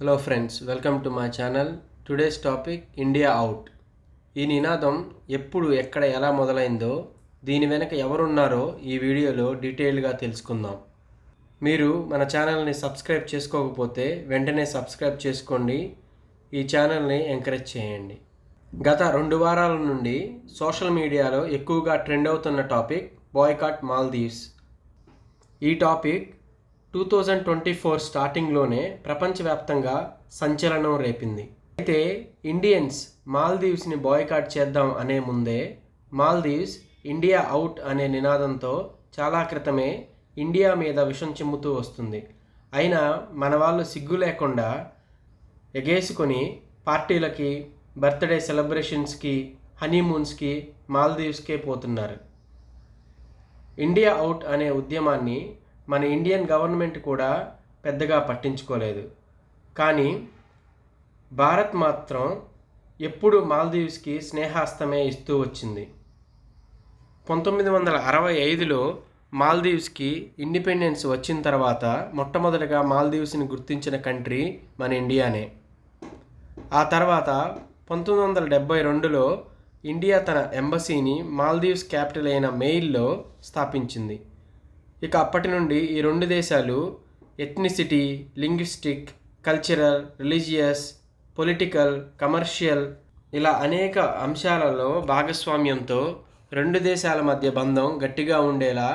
Hello friends welcome to my channel today's topic India out ఈ నినాదం ఎప్పుడు ఎక్కడ ఎలా మొదలైందో దీని వెనక ఎవరున్నారో ఈ వీడియోలో డీటెయిల్గా తెలుసుకుందాం. మీరు మన ఛానల్ని సబ్స్క్రైబ్ చేసుకోకపోతే వెంటనే సబ్స్క్రైబ్ చేసుకోండి. ఈ ఛానల్ని ఎంకరేజ్ చేయండి. గత రెండు వారాల నుండి సోషల్ మీడియాలో ఎక్కువగా ట్రెండ్ అవుతున్న టాపిక్ బాయ్కాట్ మాల్దీవ్స్. ఈ topic two thousand twenty four స్టార్టింగ్లోనే ప్రపంచవ్యాప్తంగా సంచలనం రేపింది. అయితే ఇండియన్స్ మాల్దీవ్స్ని బాయ్కాట్ చేద్దాం అనే ముందే మాల్దీవ్స్ ఇండియా అవుట్ అనే నినాదంతో చాలా క్రితమే ఇండియా మీద విషం చిమ్ముతూ వస్తుంది. అయినా మన వాళ్ళు సిగ్గు లేకుండా ఎగేసుకొని పార్టీలకి బర్త్డే సెలబ్రేషన్స్కి హనీమూన్స్కి మాల్దీవ్స్కే పోతున్నారు. ఇండియా అవుట్ అనే ఉద్యమాన్ని మన ఇండియన్ గవర్నమెంట్ కూడా పెద్దగా పట్టించుకోలేదు. కానీ భారత్ మాత్రం ఎప్పుడు మాల్దీవ్స్కి స్నేహాస్తమే ఇస్తూ వచ్చింది. పంతొమ్మిది వందల అరవై ఐదులో మాల్దీవ్స్కి ఇండిపెండెన్స్ వచ్చిన తర్వాత మొట్టమొదటిగా మాల్దీవ్స్ని గుర్తించిన కంట్రీ మన ఇండియానే. ఆ తర్వాత పంతొమ్మిది వందల డెబ్బై రెండులో ఇండియా తన ఎంబసీని మాల్దీవ్స్ క్యాపిటల్ అయిన మెయిల్లో స్థాపించింది. ఇక అప్పటి నుండి ఈ రెండు దేశాలు ethnicity linguistic cultural religious political commercial ఇలా అనేక అంశాలలో భాగస్వామ్యంతో రెండు దేశాల మధ్య బంధం గట్టిగా ఉండేలా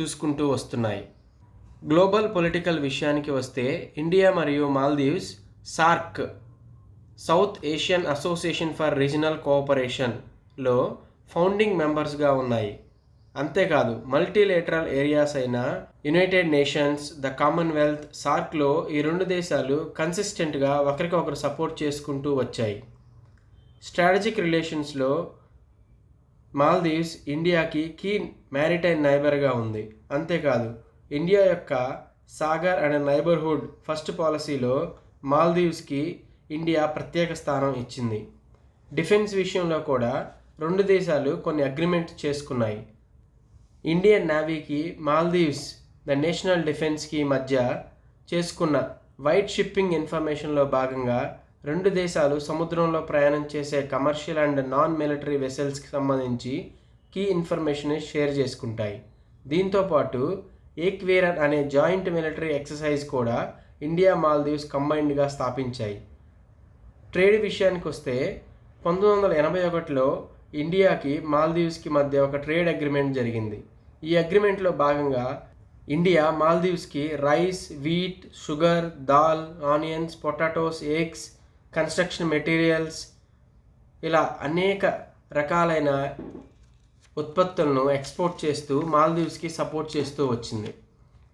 చూసుకుంటూ వస్తున్నాయి. గ్లోబల్ పొలిటికల్ విషయానికి వస్తే ఇండియా మరియు Maldives SAARC South Asian Association for Regional కోఆపరేషన్లో founding మెంబర్స్గా ఉన్నాయి. అంతేకాదు మల్టీలేటరల్ ఏరియాస్ అయిన యునైటెడ్ నేషన్స్ ద కామన్వెల్త్ సార్క్లో ఈ రెండు దేశాలు కన్సిస్టెంట్గా ఒకరికొకరు సపోర్ట్ చేసుకుంటూ వచ్చాయి. స్ట్రాటజిక్ రిలేషన్స్లో మాల్దీవ్స్ ఇండియాకి కీ మ్యారిటైన్ నైబర్గా ఉంది. అంతేకాదు ఇండియా యొక్క సాగర్ అండ్ నైబర్హుడ్ ఫస్ట్ పాలసీలో మాల్దీవ్స్కి ఇండియా ప్రత్యేక స్థానం ఇచ్చింది. డిఫెన్స్ విషయంలో కూడా రెండు దేశాలు కొన్ని అగ్రిమెంట్ చేసుకున్నాయి. ఇండియన్ నేవీకి మాల్దీవ్స్ ద నేషనల్ డిఫెన్స్కి మధ్య చేసుకున్న వైట్ షిప్పింగ్ ఇన్ఫర్మేషన్లో భాగంగా రెండు దేశాలు సముద్రంలో ప్రయాణం చేసే కమర్షియల్ అండ్ నాన్ మిలిటరీ వెసల్స్కి సంబంధించి కీ ఇన్ఫర్మేషన్ షేర్ చేసుకుంటాయి. దీంతోపాటు ఏక్వేరన్ అనే జాయింట్ మిలిటరీ ఎక్సర్సైజ్ కూడా ఇండియా మాల్దీవ్స్ కంబైన్డ్గా స్థాపించాయి. ట్రేడ్ విషయానికి వస్తే పంతొమ్మిది వందల ఎనభై ఒకటిలో ఇండియాకి మాల్దీవ్స్కి మధ్య ఒక ట్రేడ్ అగ్రిమెంట్ జరిగింది. ఈ అగ్రిమెంట్లో భాగంగా India మాల్దీవ్స్కి rice wheat sugar dal onions potatoes eggs construction materials ఇలా అనేక రకాలైన ఉత్పత్తులను ఎక్స్పోర్ట్ చేస్తూ మాల్దీవ్స్కి సపోర్ట్ చేస్తూ వచ్చింది.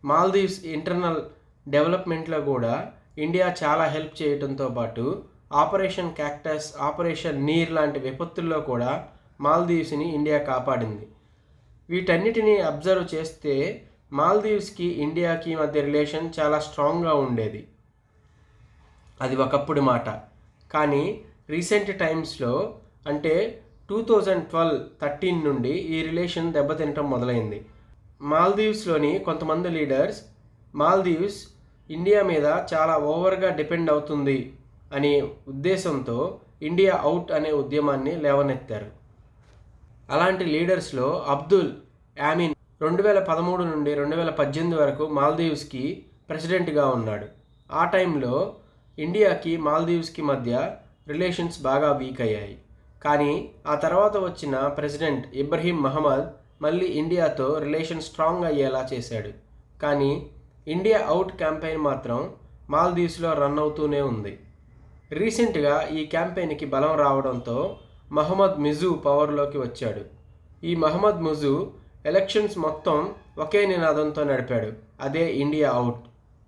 మాల్దీవ్స్ ఇంటర్నల్ డెవలప్మెంట్లో కూడా ఇండియా చాలా హెల్ప్ చేయడంతో పాటు ఆపరేషన్ క్యాక్టస్ ఆపరేషన్ నీర్ లాంటి విపత్తుల్లో కూడా మాల్దీవ్స్ని ఇండియా కాపాడింది. వీటన్నిటిని అబ్జర్వ్ చేస్తే మాల్దీవ్స్కి ఇండియాకి మధ్య రిలేషన్ చాలా స్ట్రాంగ్గా ఉండేది. అది ఒకప్పుడు మాట. కానీ రీసెంట్ టైమ్స్లో అంటే టూ థౌజండ్ ట్వెల్వ్ థర్టీన్ నుండి ఈ రిలేషన్ దెబ్బతినటం మొదలైంది. మాల్దీవ్స్లోని కొంతమంది లీడర్స్ మాల్దీవ్స్ ఇండియా మీద చాలా ఓవర్గా డిపెండ్ అవుతుంది అనే ఉద్దేశంతో ఇండియా అవుట్ అనే ఉద్యమాన్ని లేవనెత్తారు. అలాంటి లీడర్స్లో అబ్దుల్ యామిన్ రెండు వేల పదమూడు నుండి రెండు వేల పద్దెనిమిది వరకు మాల్దీవ్స్కి ప్రెసిడెంట్గా ఉన్నాడు. ఆ టైంలో ఇండియాకి మాల్దీవ్స్కి మధ్య రిలేషన్స్ బాగా వీక్ అయ్యాయి. కానీ ఆ తర్వాత వచ్చిన ప్రెసిడెంట్ ఇబ్రహీం మహమ్మద్ మళ్ళీ ఇండియాతో రిలేషన్ స్ట్రాంగ్ అయ్యేలా చేశాడు. కానీ ఇండియా అవుట్ క్యాంపెయిన్ మాత్రం మాల్దీవ్స్లో రన్ అవుతూనే ఉంది. రీసెంట్గా ఈ క్యాంపెయిన్కి బలం రావడంతో మహమ్మద్ మిజు పవర్లోకి వచ్చాడు. ఈ మహమ్మద్ ముజు ఎలక్షన్స్ మొత్తం ఒకే నినాదంతో నడిపాడు. అదే ఇండియా అవుట్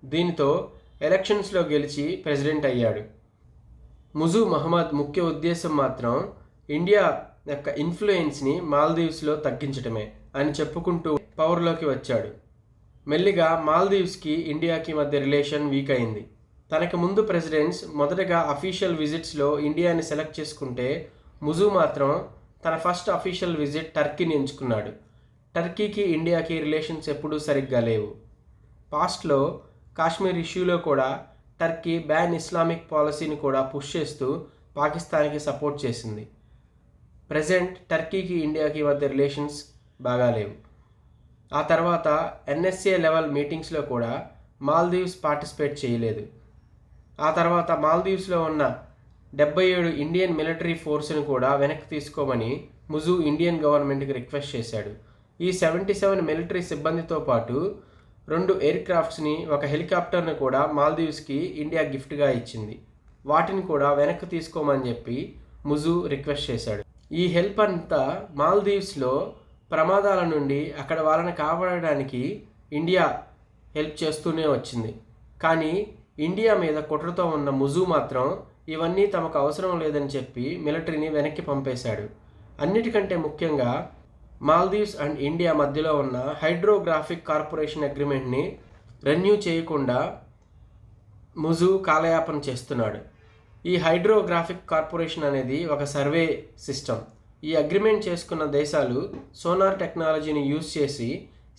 దీనితో ఎలక్షన్స్లో గెలిచి ప్రెసిడెంట్ అయ్యాడు. ముజు మహమ్మద్ ముఖ్య ఉద్దేశం మాత్రం ఇండియా యొక్క ఇన్ఫ్లుయెన్స్ని మాల్దీవ్స్లో తగ్గించడమే అని చెప్పుకుంటూ పవర్లోకి వచ్చాడు. మెల్లిగా మాల్దీవ్స్కి ఇండియాకి మధ్య రిలేషన్ వీక్ అయింది. తనకు ముందు ప్రెసిడెంట్స్ మొదటగా అఫీషియల్ విజిట్స్లో ఇండియాని సెలెక్ట్ చేసుకుంటే ముజు మాత్రం తన ఫస్ట్ అఫీషియల్ విజిట్ టర్కీని ఎంచుకున్నాడు. టర్కీకి ఇండియాకి రిలేషన్స్ ఎప్పుడూ సరిగ్గా లేవు. పాస్ట్లో కాశ్మీర్ ఇష్యూలో కూడా టర్కీ బ్యాన్ ఇస్లామిక్ పాలసీని కూడా పుష్ చేస్తూ పాకిస్తాన్కి సపోర్ట్ చేసింది. ప్రజెంట్ టర్కీకి ఇండియాకి మధ్య రిలేషన్స్ బాగాలేవు ఆ తర్వాత ఎన్ఎస్ఏ లెవెల్ మీటింగ్స్లో కూడా మాల్దీవ్స్ పార్టిసిపేట్ చేయలేదు. ఆ తర్వాత మాల్దీవ్స్లో ఉన్న డెబ్బై ఏడు ఇండియన్ మిలిటరీ ఫోర్స్ను కూడా వెనక్కి తీసుకోమని ముజు ఇండియన్ గవర్నమెంట్కి రిక్వెస్ట్ చేశాడు. ఈ సెవెంటీ సెవెన్ మిలిటరీ సిబ్బందితో పాటు రెండు ఎయిర్ క్రాఫ్ట్స్ని ఒక హెలికాప్టర్ను కూడా మాల్దీవ్స్కి ఇండియా గిఫ్ట్గా ఇచ్చింది. వాటిని కూడా వెనక్కి తీసుకోమని చెప్పి ముజు రిక్వెస్ట్ చేశాడు. ఈ హెల్ప్ అంతా మాల్దీవ్స్లో ప్రమాదాల నుండి అక్కడ వాళ్ళని కాపాడడానికి ఇండియా హెల్ప్ చేస్తూనే వచ్చింది. కానీ ఇండియా మీద కుట్రతో ఉన్న ముజు మాత్రం ఇవన్నీ తమకు అవసరం లేదని చెప్పి మిలిటరీని వెనక్కి పంపేశాడు. అన్నిటికంటే ముఖ్యంగా మాల్దీవ్స్ అండ్ ఇండియా మధ్యలో ఉన్న హైడ్రోగ్రాఫిక్ కార్పొరేషన్ అగ్రిమెంట్ని రెన్యూ చేయకుండా ముజు కాలయాపన చేస్తున్నాడు. ఈ హైడ్రోగ్రాఫిక్ కార్పొరేషన్ అనేది ఒక సర్వే సిస్టమ్. ఈ అగ్రిమెంట్ చేసుకున్న దేశాలు సోనార్ టెక్నాలజీని యూజ్ చేసి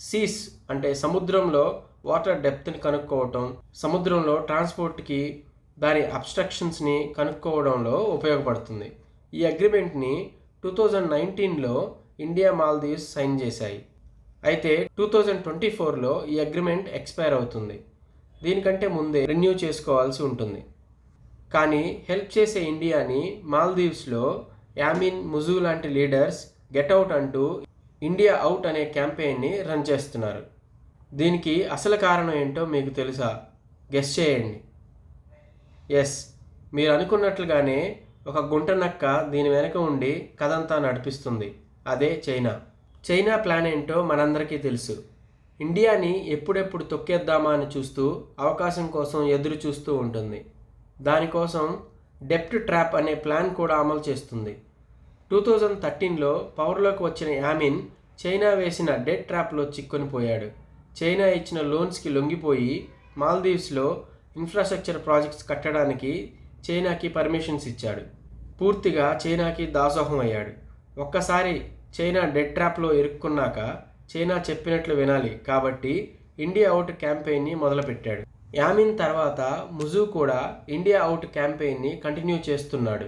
సీస్ అంటే సముద్రంలో వాటర్ డెప్త్ని కనుక్కోవటం సముద్రంలో ట్రాన్స్పోర్ట్కి దాని అబ్స్ట్రక్షన్స్ని కనుక్కోవడంలో ఉపయోగపడుతుంది. ఈ అగ్రిమెంట్ని టూ థౌజండ్ నైన్టీన్లో ఇండియా మాల్దీవ్స్ సైన్ చేశాయి. అయితే టూ థౌజండ్ ట్వంటీ ఫోర్లో ఈ అగ్రిమెంట్ ఎక్స్పైర్ అవుతుంది. దీనికంటే ముందే రెన్యూ చేసుకోవాల్సి ఉంటుంది. కానీ హెల్ప్ చేసే ఇండియాని మాల్దీవ్స్లో యామిన్ ముజూ లాంటి లీడర్స్ గెట్ అవుట్ అంటూ ఇండియా అవుట్ అనే క్యాంపెయిన్ని రన్ చేస్తున్నారు. దీనికి అసలు కారణం ఏంటో మీకు తెలుసా? గెస్ చేయండి. ఎస్ మీరు అనుకున్నట్లుగానే ఒక గుంట నక్క దీని వెనక ఉండి కథంతా నడిపిస్తుంది. అదే చైనా. చైనా ప్లాన్ ఏంటో మనందరికీ తెలుసు. ఇండియాని ఎప్పుడెప్పుడు తొక్కేద్దామా అని చూస్తూ అవకాశం కోసం ఎదురు చూస్తూ ఉంటుంది. దానికోసం డెప్ట్ ట్రాప్ అనే ప్లాన్ కూడా అమలు చేస్తుంది. టూ థౌజండ్ థర్టీన్లో పవర్లోకి వచ్చిన యామిన్ చైనా వేసిన డెట్ ట్రాప్లో చిక్కుని పోయాడు చైనా ఇచ్చిన లోన్స్కి లొంగిపోయి మాల్దీవ్స్లో ఇన్ఫ్రాస్ట్రక్చర్ ప్రాజెక్ట్స్ కట్టడానికి చైనాకి పర్మిషన్స్ ఇచ్చాడు. పూర్తిగా చైనాకి దాసోహం అయ్యాడు. ఒక్కసారి చైనా డెడ్ ట్రాప్లో ఇరుక్కున్నాక చైనా చెప్పినట్లు వినాలి కాబట్టి ఇండియా అవుట్ క్యాంపెయిన్ని మొదలుపెట్టాడు. యామిన్ తర్వాత ముజు కూడా ఇండియా అవుట్ క్యాంపెయిన్ని కంటిన్యూ చేస్తున్నాడు.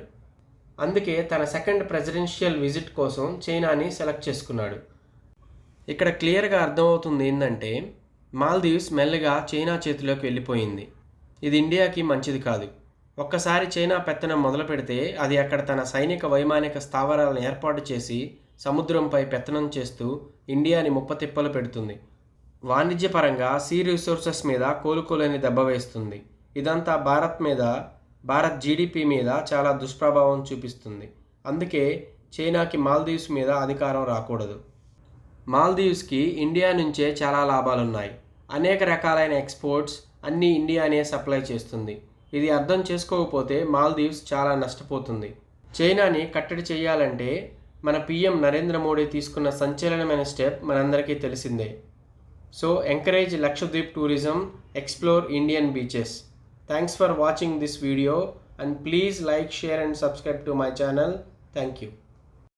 అందుకే తన సెకండ్ ప్రెసిడెన్షియల్ విజిట్ కోసం చైనాని సెలెక్ట్ చేసుకున్నాడు. ఇక్కడ క్లియర్గా అర్థమవుతుంది ఏంటంటే మాల్దీవ్స్ మెల్లగా చైనా చేతిలోకి వెళ్ళిపోయింది. ఇది ఇండియాకి మంచిది కాదు. ఒక్కసారి చైనా పెత్తనం మొదలు పెడితే అది అక్కడ తన సైనిక వైమానిక స్థావరాలను ఏర్పాటు చేసి సముద్రంపై పెత్తనం చేస్తూ ఇండియాని ముప్పతిప్పలు పెడుతుంది. వాణిజ్యపరంగా సీ రిసోర్సెస్ మీద కోలుకోలేని దెబ్బ వేస్తుంది. ఇదంతా భారత్ మీద భారత్ జీడిపి మీద చాలా దుష్ప్రభావం చూపిస్తుంది. అందుకే చైనాకి మాల్దీవ్స్ మీద అధికారం రాకూడదు. మాల్దీవ్స్కి ఇండియా నుంచే చాలా లాభాలున్నాయి. అనేక రకాలైన ఎక్స్పోర్ట్స్ అన్నీ ఇండియానే సప్లై చేస్తుంది. ఇది అర్థం చేసుకోకపోతే మాల్దీవ్స్ చాలా నష్టపోతుంది. చైనాని కట్టడి చేయాలంటే మన పిఎం నరేంద్ర మోడీ తీసుకున్న సంచలనమైన స్టెప్ మనందరికీ తెలిసిందే. So encourage Lakshadweep tourism explore Indian beaches. Thanks for watching this video and please like share and subscribe to my channel. Thank you.